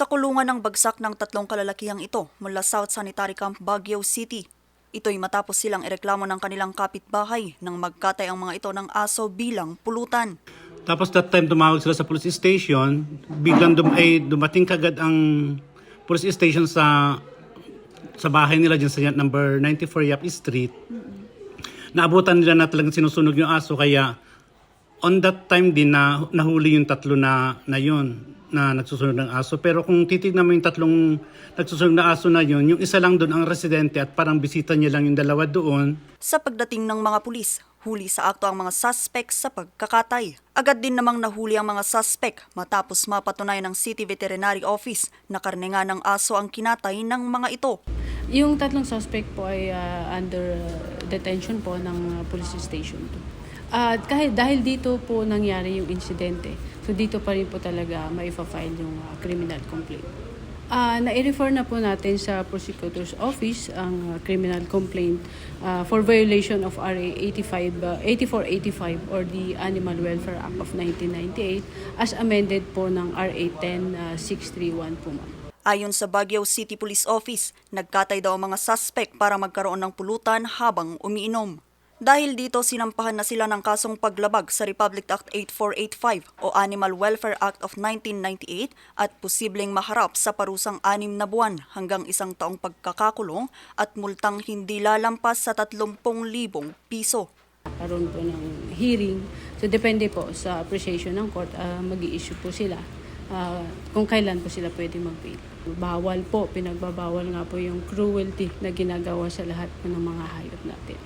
Sa kulungan ng bagsak ng tatlong kalalakihang ito mula South Sanitary Camp Baguio City. Ito'y matapos silang ireklamo ng kanilang kapitbahay nang magkatay ang mga ito ng aso bilang pulutan. Tapos that time tumawag sila sa police station, biglang dum ay dumating kagad ang police station sa sa bahay nila dyan sa number 94 Yap Street. Naabutan nila na talagang sinusunog yung aso kaya on that time din na nahuli yung tatlo na na yun na nagsusunog ng aso. Pero kung titignan mo yung tatlong nagsusunog na aso na yun, yung isa lang doon ang residente at parang bisita niya lang yung dalawa doon. Sa pagdating ng mga pulis, huli sa akto ang mga suspect sa pagkakatay. Agad din namang nahuli ang mga suspect matapos mapatunayan ng City Veterinary Office na karne nga ng aso ang kinatay ng mga ito. Yung tatlong suspect po ay ah, under ah, detention po ng ah, police station. At kahit dahil dito po nangyari yung insidente, so dito pa rin po talaga maifa-file yung ah, criminal complaint. Ah, nai-refer na po natin sa prosecutor's office ang ah, criminal complaint ah, for violation of RA 85 ah, 8485 or the Animal Welfare Act of 1998 as amended po ng RA 10631 po ma'am. Ayon sa Baguio City Police Office, nagkatay daw ang mga suspect para magkaroon ng pulutan habang umiinom. Dahil dito, sinampahan na sila ng kasong paglabag sa Republic Act 8485 o Animal Welfare Act of 1998 at posibleng maharap sa parusang anim na buwan hanggang isang taong pagkakakulong at multang hindi lalampas sa 30,000 piso. karoon po ng hearing. So depende po sa appreciation ng court, uh, mag issue po sila ah, kung kailan po sila pwede mag-bail. Bawal po, pinagbabawal nga po yung cruelty na ginagawa sa lahat po ng mga hayop natin.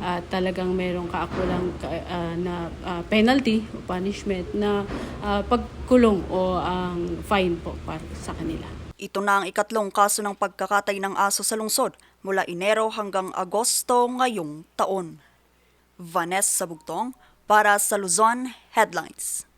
At talagang merong kaakulang ka- ah, na ah, penalty o punishment na ah, pagkulong o ang fine po para sa kanila. Ito na ang ikatlong kaso ng pagkakatay ng aso sa lungsod mula Enero hanggang Agosto ngayong taon. Vanessa Bugtong para sa Luzon Headlines.